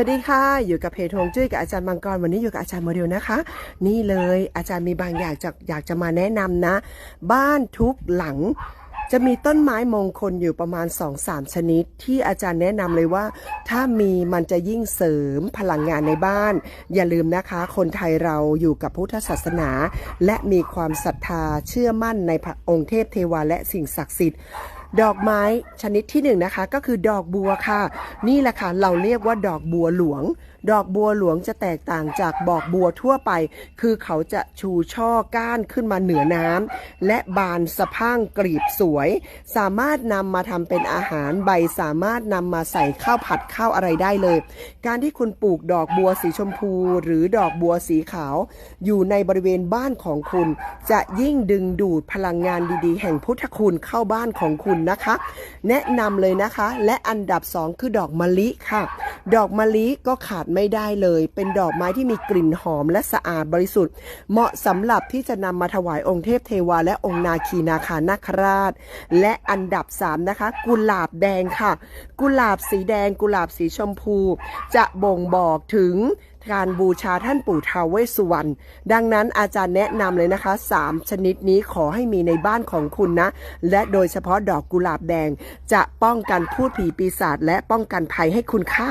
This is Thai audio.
วัสดีค่ะ อยู่กับเพจฮวงจุ้ยกับอาจารย์มังกรวันนี้อยู่กับอาจารย์โมเดลนะคะ นี่เลยอาจารย์มีบางอย่างจะอยากจะมาแนะนำนะ บ้านทุกหลัง จะมีต้นไม้มงคลอยู่ประมาณ 2-3 ชนิด ที่อาจารย์แนะนำเลยว่า ถ้ามีมันจะยิ่งเสริมพลังงานในบ้าน อย่าลืมนะคะ คนไทยเราอยู่กับพุทธศาสนา และมีความศรัทธาเชื่อมั่นในพระองค์เทพเทวาและสิ่งศักดิ์สิทธิ์ ดอกไม้ชนิดที่หนึ่งนะคะก็คือดอกบัวค่ะ นี่แหละค่ะเราเรียกว่าดอกบัวหลวง ดอกบัวหลวงจะแตกต่างจากดอกบัวทั่วไป คือเขาจะชูช่อก้านขึ้นมาเหนือน้ำและบานสะพั่งกรีบสวย สามารถนำมาทำเป็นอาหารใบสามารถนำมาใส่ข้าวผัดข้าวอะไรได้เลย การที่คุณปลูกดอกบัวสีชมพู หรือดอกบัวสีขาว อยู่ในบริเวณบ้านของคุณ จะยิ่งดึงดูดพลังงานดีๆ แห่งพุทธคุณเข้าบ้านของคุณนะคะ แนะนำเลยนะคะ และอันดับสองคือดอกมะลิค่ะ ดอกมะลิก็ขาดไม่ได้เลย เป็นดอกไม้ที่มีกลิ่นหอมและสะอาดบริสุทธิ์ เหมาะสำหรับที่จะนำมาถวายองค์เทพเทวาและองค์นาคีนาคานาคราช และอันดับ 3 นะคะ กุหลาบแดงค่ะ กุหลาบสีแดง กุหลาบสีชมพู จะบ่งบอกถึงการบูชาท่านปู่ทาวเวสสุวรรณ ดังนั้นอาจารย์แนะนำเลยนะคะ 3 ชนิดนี้ขอให้มีในบ้านของคุณนะ และโดยเฉพาะดอกกุหลาบแดง จะป้องกันพูดผีปีศาจและป้องกันภัยให้คุณค่ะ